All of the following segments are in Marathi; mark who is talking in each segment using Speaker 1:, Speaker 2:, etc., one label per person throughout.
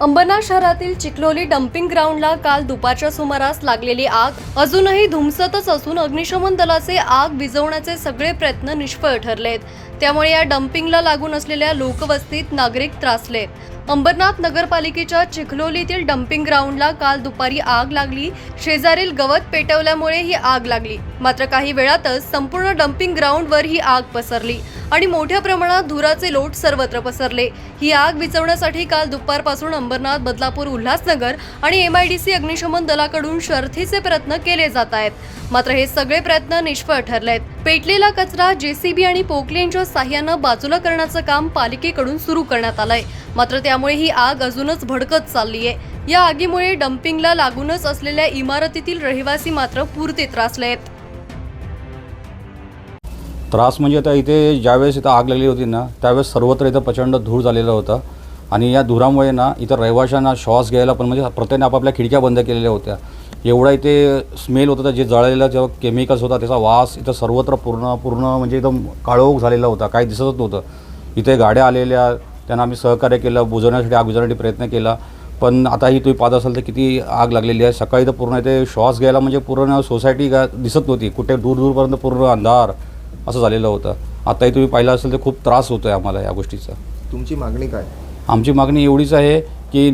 Speaker 1: अंबरनाथ शहरातील चिखलोली डम्पिंग ग्राउंडला काल दुपारच्या सुमारास लागलेली आग. अजूनही धुमसतच असून अग्निशमन दलाचे आग विझवण्याचे सगळे प्रयत्न निष्फळ ठरलेत. त्यामुळे या डम्पिंगला लागून असलेल्या लोकवस्तीत नागरिक त्रासले. अंबरनाथ नगरपालिकेच्या चिखलोलीतील डम्पिंग ग्राउंडला काल दुपारी आग लागली. शेजारील गवत पेटवल्यामुळे ही आग लागली. मात्र काही वेळातच संपूर्ण डम्पिंग ग्राउंडवर ही आग पसरली. आणि मोठ्या प्रमाणात धुराचे लोट सर्वत्र पसरले. ही आग विचवण्यासाठी काल दुपारपासून अंबरनाथ बदलापूर उल्हासनगर आणि एमआयडीसी अग्निशमन दलाकडून शर्थीचे प्रयत्न केले जात आहेत. मात्र हे सगळे प्रयत्न निष्फळ ठरलेत. पेटलेला कचरा जेसीबी आणि पोकले यांच्या साह्यानं बाजूला करण्याचं काम पालिकेकडून सुरू करण्यात आलंय. मात्र त्यामुळे ही आग अजूनच भडकत चालली आहे या आगीमुळे डम्पिंगला लागूनच असलेल्या इमारतीतील रहिवासी मात्र पुरते त्रासले आहेत.
Speaker 2: त्रास म्हणजे आता इथे ज्यावेळेस इथं आग लागली होती ना त्यावेळेस सर्वत्र इथं प्रचंड धूर झालेला होता. आणि या धुरामुळे ना इथं रहिवाशांना श्वास घ्यायला पण म्हणजे प्रत्येकाने आपापल्या खिडक्या बंद केलेल्या होत्या. एवढा इथे स्मेल होता जे जळलेलं जेव्हा केमिकल्स होता त्याचा वास इथं सर्वत्र पूर्ण पूर्ण म्हणजे एकदम काळोख झालेला होता. काही दिसतच नव्हतं. इथे गाड्या आलेल्या त्यांना आम्ही सहकार्य केलं बुजवण्यासाठी आग बुजवण्यासाठी प्रयत्न केला. पण आता ही तुम्ही पाहत असाल तर किती आग लागलेली आहे. सकाळी तर पूर्ण इथे श्वास घ्यायला म्हणजे पूर्ण सोसायटी गा दिसत नव्हती. कुठे दूर दूरपर्यंत पूर्ण अंधार. असं झालेलं होतं. आताही तुम्ही पाहिलं असेल तर खूप त्रास होतो आहे आम्हाला या गोष्टीचा.
Speaker 3: तुमची मागणी काय?
Speaker 2: आमची मागणी एवढीच आहे की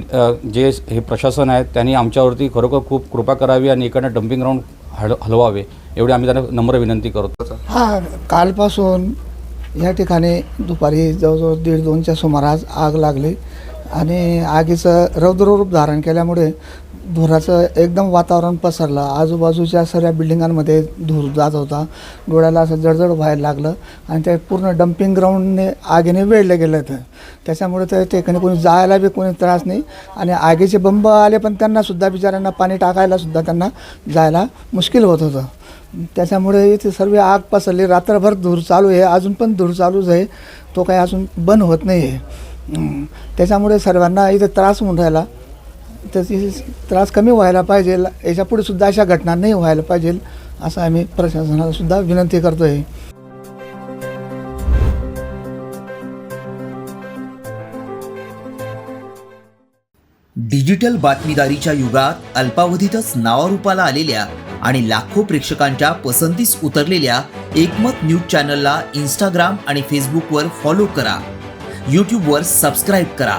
Speaker 2: जे हे प्रशासन आहे त्यांनी आमच्यावरती खरोखर खूप कृपा करावी आणि इकडनं डम्पिंग ग्राउंड हल हलवावे एवढी आम्ही त्यांना नम्र विनंती करतो.
Speaker 4: हा कालपासून या ठिकाणी दुपारी जवळजवळ दीड दोनच्या सुमारास आग लागली आणि आगीचं रौद्ररूप धारण केल्यामुळे धुराचं एकदम वातावरण पसरलं. आजूबाजूच्या सगळ्या बिल्डिंगांमध्ये धूर जात होता. डोळ्याला असं जडजड व्हायला लागलं आणि ते पूर्ण डम्पिंग ग्राउंडने आगीने वेळलं गेलं तर त्याच्यामुळे ते ठिकाणी कोणी जायला बी कोणी त्रास नाही. आणि आगीचे बंब आले पण त्यांनासुद्धा बिचाऱ्यांना पाणी टाकायलासुद्धा त्यांना जायला मुश्किल होत होतं. त्याच्यामुळे इथे सर्व आग पसरली. रात्रभर धूर चालू आहे. अजून पण धूर चालूच आहे. तो काही अजून बंद होत नाही आहे त्याच्यामुळे सर्वांना इथे त्रास होऊन राहिला. त्याची त्रास कमी व्हायला पाहिजे. याच्यापुढे सुद्धा अशा घटना नाही व्हायला पाहिजे असं आम्ही प्रशासनाला सुद्धा विनंती करतो आहे
Speaker 5: डिजिटल बातमीदारीच्या युगात अल्पावधीतच नावारूपाला आलेल्या आणि लाखो प्रेक्षकांच्या पसंतीस उतरलेल्या एकमत न्यूज चॅनलला इंस्टाग्राम आणि फेसबुकवर फॉलो करा. यूट्यूबवर सबस्क्राईब करा.